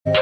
తెలంగాణ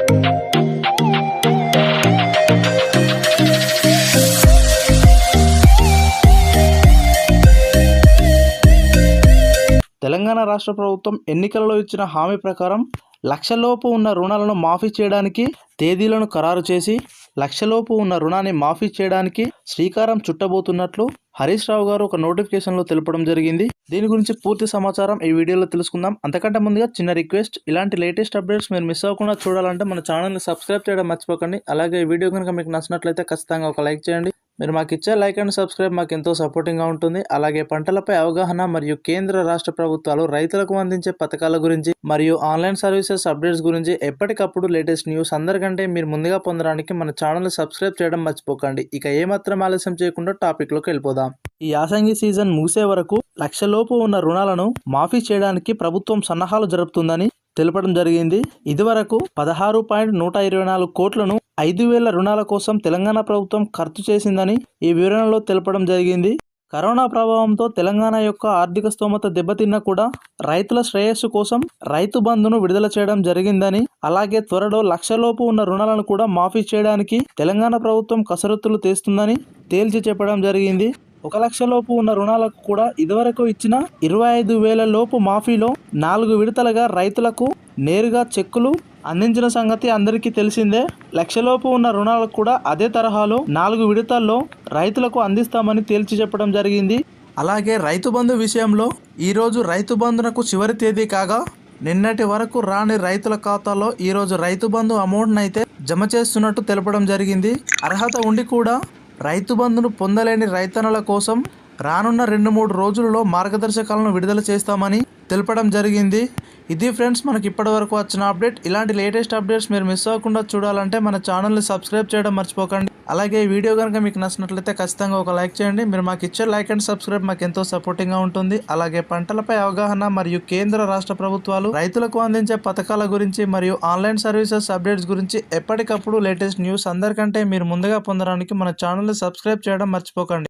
రాష్ట్ర ప్రభుత్వం ఎన్నికలలో ఇచ్చిన హామీ ప్రకారం లక్షలోపు ఉన్న రుణాలను మాఫీ చేయడానికి తేదీలను ఖరారు చేసి లక్షలోపు ఉన్న రుణాన్ని మాఫీ చేయడానికి శ్రీకారం చుట్టబోతున్నట్లు హరీష్ రావు గారు ఒక నోటిఫికేషన్లో తెలపడం జరిగింది. దీని గురించి పూర్తి సమాచారం ఈ వీడియోలో తెలుసుకుందాం. అంతకంటే ముందుగా చిన్న రిక్వెస్ట్ ఇలాంటి లేటెస్ట్ అప్డేట్స్ మీరు మిస్ అవ్వకుండా చూడాలంటే మన ఛానల్ని సబ్స్క్రైబ్ చేయడం మర్చిపోకండి. అలాగే ఈ వీడియో కనుక మీకు నచ్చినట్లయితే ఖచ్చితంగా ఒక లైక్ చేయండి. మీరు మాకు ఇచ్చే లైక్ అండ్ సబ్స్క్రైబ్ మాకు ఎంతో సపోర్టింగ్గా ఉంటుంది. అలాగే పంటలపై అవగాహన మరియు కేంద్ర రాష్ట్ర ప్రభుత్వాలు రైతులకు అందించే పథకాల గురించి మరియు ఆన్లైన్ సర్వీసెస్ అప్డేట్స్ గురించి ఎప్పటికప్పుడు లేటెస్ట్ న్యూస్ అందరికంటే మీరు ముందుగా పొందడానికి మన ఛానల్ని సబ్స్క్రైబ్ చేయడం మర్చిపోకండి. ఇక ఏమాత్రం ఆలస్యం చేయకుండా టాపిక్లోకి వెళ్ళిపోదాం. ఈ యాసంగి సీజన్ ముగిసే వరకు లక్షలోపు ఉన్న రుణాలను మాఫీ చేయడానికి ప్రభుత్వం సన్నాహాలు జరుపుతుందని తెలపడం జరిగింది. ఇదివరకు పదహారు పాయింట్ నూట ఇరవై నాలుగు కోట్లను ఐదు వేల రుణాల కోసం తెలంగాణ ప్రభుత్వం ఖర్చు చేసిందని ఈ వివరణలో తెలపడం జరిగింది. కరోనా ప్రభావంతో తెలంగాణ యొక్క ఆర్థిక స్తోమత దెబ్బతిన్నా కూడా రైతుల శ్రేయస్సు కోసం రైతు బంధును విడుదల చేయడం జరిగిందని అలాగే త్వరలో లక్షలోపు ఉన్న రుణాలను కూడా మాఫీ చేయడానికి తెలంగాణ ప్రభుత్వం కసరత్తులు తీస్తుందని తేల్చి చెప్పడం జరిగింది. ఒక లక్ష లోపు ఉన్న రుణాలకు కూడా ఇదివరకు ఇచ్చిన ఇరవై ఐదు వేల లోపు మాఫీలో నాలుగు విడతలుగా రైతులకు నేరుగా చెక్కులు అందించిన సంగతి అందరికీ తెలిసిందే. లక్షలోపు ఉన్న రుణాలకు కూడా అదే తరహాలో నాలుగు విడతల్లో రైతులకు అందిస్తామని తేల్చి చెప్పడం జరిగింది. అలాగే రైతు బంధు విషయంలో ఈరోజు రైతు బంధునకు చివరి తేదీ కాగా నిన్నటి వరకు రాని రైతుల ఖాతాలో ఈరోజు రైతు బంధు అమౌంట్ని అయితే జమ చేస్తున్నట్టు తెలపడం జరిగింది. అర్హత ఉండి కూడా రైతు బంధును పొందలేని రైతన్నల కోసం రానున్న రెండు మూడు రోజులలో మార్గదర్శకాలను విడుదల చేస్తామని తెలపడం జరిగింది. ఇది ఫ్రెండ్స్ మనకి ఇప్పటివరకు వచ్చిన అప్డేట్. ఇలాంటి లేటెస్ట్ అప్డేట్స్ మీరు మిస్ అవ్వకుండా చూడాలంటే మన ఛానల్ని సబ్స్క్రైబ్ చేయడం మర్చిపోకండి. అలాగే ఈ వీడియో కనుక మీకు నచ్చినట్లయితే ఖచ్చితంగా ఒక లైక్ చేయండి. మీరు మాకు ఇచ్చే లైక్ అండ్ సబ్స్క్రైబ్ మాకు ఎంతో సపోర్టింగ్గా ఉంటుంది. అలాగే పంటలపై అవగాహన మరియు కేంద్ర రాష్ట్ర ప్రభుత్వాలు రైతులకు అందించే పథకాల గురించి మరియు ఆన్లైన్ సర్వీసెస్ అప్డేట్స్ గురించి ఎప్పటికప్పుడు లేటెస్ట్ న్యూస్ అందరికంటే మీరు ముందుగా పొందడానికి మన ఛానల్ని సబ్స్క్రైబ్ చేయడం మర్చిపోకండి.